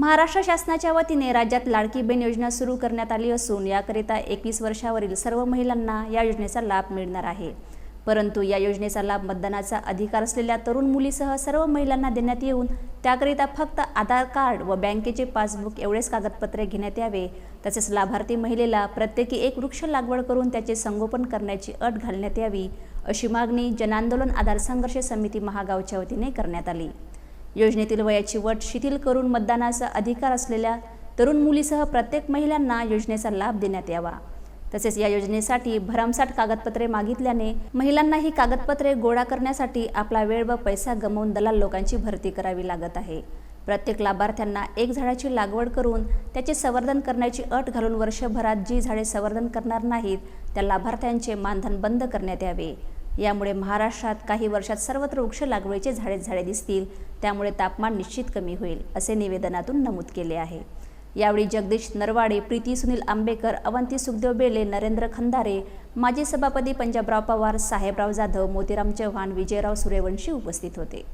महाराष्ट्र शासनाच्या वतीने राज्यात लाडकी बहीण योजना सुरू करण्यात आली असून याकरिता एकवीस वर्षावरील सर्व महिलांना या योजनेचा लाभ मिळणार आहे. परंतु या योजनेचा लाभ मतदानाचा अधिकार असलेल्या तरुण मुलीसह सर्व महिलांना देण्यात येऊन त्याकरिता फक्त आधार कार्ड व बँकेचे पासबुक एवढेच कागदपत्रे घेण्यात यावे. तसेच लाभार्थी महिलेला प्रत्येकी एक वृक्ष लागवड करून त्याचे संगोपन करण्याची अट घालण्यात यावी अशी मागणी जनआंदोलन आधार संघर्ष समिती महागावच्या वतीने करण्यात आली. योजनेतील वयाची वट शिथिल करून मतदानाचा अधिकार असलेल्या तरुण मुलीसह प्रत्येक महिलांना योजनेचा लाभ देण्यात यावा. तसेच या योजनेसाठी भरमसाठ कागदपत्रे मागितल्याने महिलांना ही कागदपत्रे गोळा करण्यासाठी आपला वेळ व पैसा गमावून दलाल लोकांची भरती करावी लागत आहे. प्रत्येक लाभार्थ्यांना एक झाडाची लागवड करून त्याचे संवर्धन करण्याची अट घालून वर्षभरात जी झाडे संवर्धन करणार नाहीत त्या लाभार्थ्यांचे मानधन बंद करण्यात यावे. यामुळे महाराष्ट्रात काही वर्षात सर्वत्र वृक्ष लागवडीचे झाडेच झाडे दिसतील. त्यामुळे तापमान निश्चित कमी होईल असे निवेदनातून नमूद केले आहे. यावेळी जगदीश नरवाडे प्रीती सुनील आंबेकर अवंती सुखदेव बेले नरेंद्र खंदारे माजी सभापती पंजाबराव पवार साहेबराव जाधव मोतीराम चव्हाण विजयराव सूर्यवंशी उपस्थित होते.